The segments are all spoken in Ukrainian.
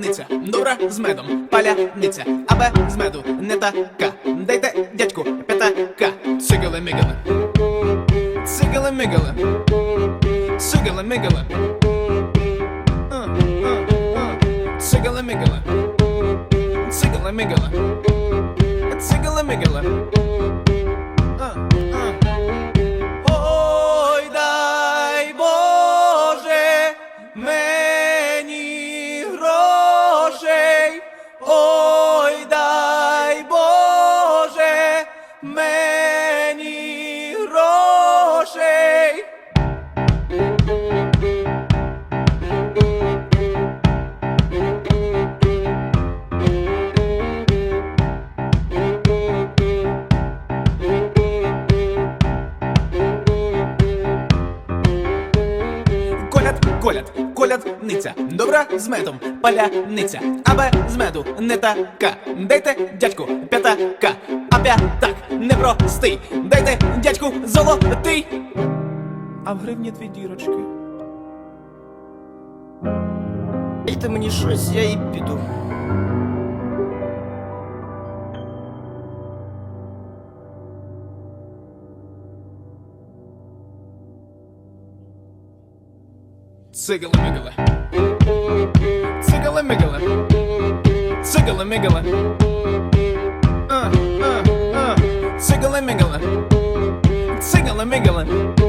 колядниця, добра з медом, паляниця, а з меду не така. Дайте дядьку п'ятака, цигали мигали, цигали мигали, цигали мигали. Цигали мигали, цигали мигали, цигали мигали. Коляд, коляд, колядниця, добра з медом, паляниця, абе з меду не така. Дайте дядьку п'ятака, а п'ятак непростий. Дайте дядьку золотий. А в гривні дві дірочки. Дайте мені щось, я і піду. Цигали мигали. Цигали мигали. Цигали мигали. А, а, а. Цигали мигали. Цигали мигали.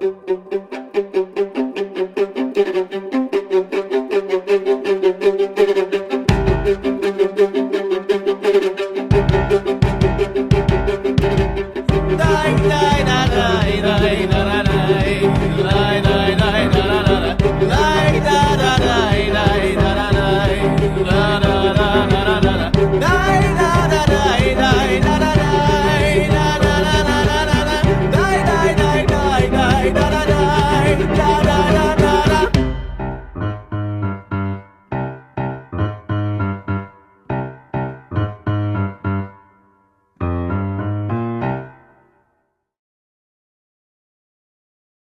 night, night.